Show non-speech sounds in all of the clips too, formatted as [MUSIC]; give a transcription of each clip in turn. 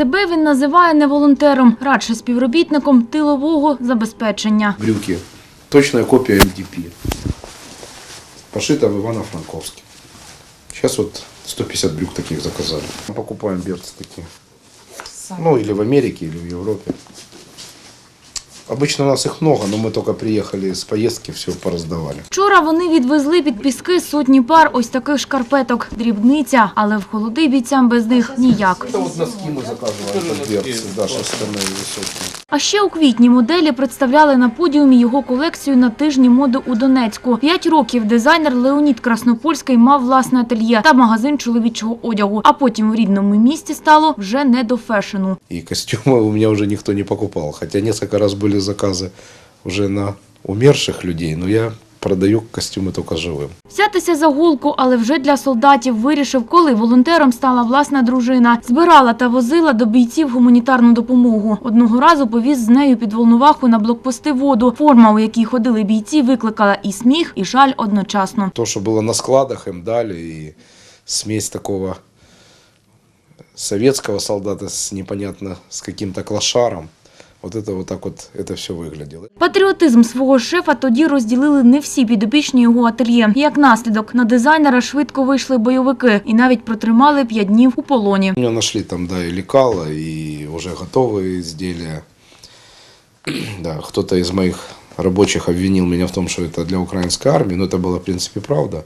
Себе він називає не волонтером, радше співробітником тилового забезпечення. Брюки. точна копія МДП. Пошита в Івано-Франковське. Зараз от 150 брюк таких заказали. Ми покупаем берці такі. Ну, или в Америке, или в Европе. Обычно у нас их много, но мы только приехали с поездки, все пораздавали. Вчора вони відвезли під піски сотні пар ось таких шкарпеток. Дрібниця, але в холоди бійцям без них ніяк. Это вот носки мы заказываем под берцы, да, шерстяные высокие. А ще у квітні моделі представляли на подіумі його колекцію на тижні моди у Донецьку. П'ять років дизайнер Леонід Краснопольський мав власне ательє та магазин чоловічого одягу. А потім у рідному місті стало вже не до фешену. И костюмы у меня уже никто не покупал. Хотя несколько раз были заказы уже на умерших людей, но я продаю костюмы только живым. Взятися за голку, але вже для солдатів вирішив, коли волонтером стала власна дружина. Збирала та возила до бійців гуманітарну допомогу. Одного разу повіз з нею під Волноваху на блокпости воду. Форма, у якій ходили бійці, викликала і сміх, і жаль одночасно. То, что было на складах, им дали, и смесь такого советского солдата с непонятно с каким-то клошаром. Вот это вот так вот это все выглядело. Патріотизм свого шефа тоді розділили не всі підопічні його ательє. Як наслідок, на дизайнера швидко вийшли бойовики і навіть протримали п'ять днів у полоні. У меня нашли там, да, и лекала, и уже готовые изделия. [CLEARS THROAT] Да, кто-то из моих рабочих обвинил меня в том, что это для украинской армии, но это было, в принципе, правда.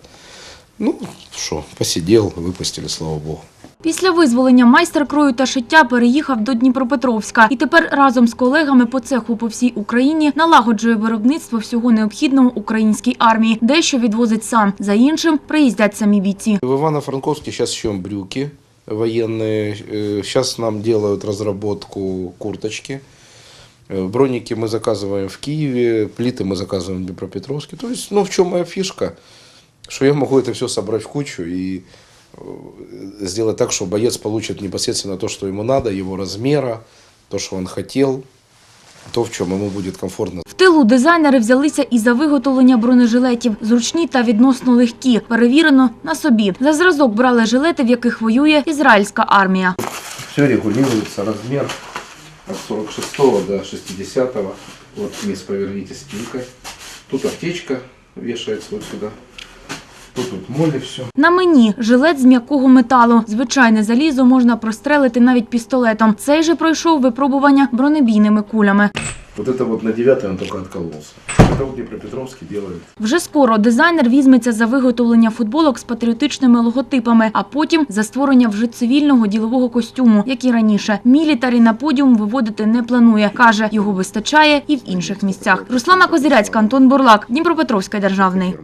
Ну, что, посидел, выпустили, слава богу. Після визволення майстер крою та шиття переїхав до Дніпропетровська і тепер разом з колегами по цеху по всій Україні налагоджує виробництво всього необхідного українській армії. Дещо відвозить сам. За іншим приїздять самі бійці. В Ивано-Франковске сейчас шьем брюки военные. Сейчас нам делают разработку курточки. Э, Броники мы заказываем в Киеве, плиты мы заказываем в Днепропетровске. То есть, ну, в чем моя фишка? Что я могу это все собрать в кучу и э, сделать так, что боец получит непосредственно то, что ему надо, его размера, то, что он хотел, то, в чем ему будет комфортно. В тилу дизайнери взялися і за виготовлення бронежилетів. Зручні та відносно легкі. Перевірено на собі. За зразок брали жилети, в яких воює ізраїльська армія. Все регулируется, размер от 46 до 60. Вот вниз поверните спинкой. Тут аптечка вешается вот сюда. Тут моли все. На мені жилет з м'якого металу. Звичайне залізо можна прострелити навіть пістолетом. Цей же пройшов випробування бронебійними кулями. Вот это вот на 9 он только откололся. Это. Вже скоро дизайнер візьметься за виготовлення футболок з патріотичними логотипами, а потім за створення вже цивільного ділового костюму, як і раніше. Мілітарі на подіум виводити не планує. Каже, його вистачає і в інших місцях. Руслана Козіряцька, Антон Бурлак, Дніпропетровський державний.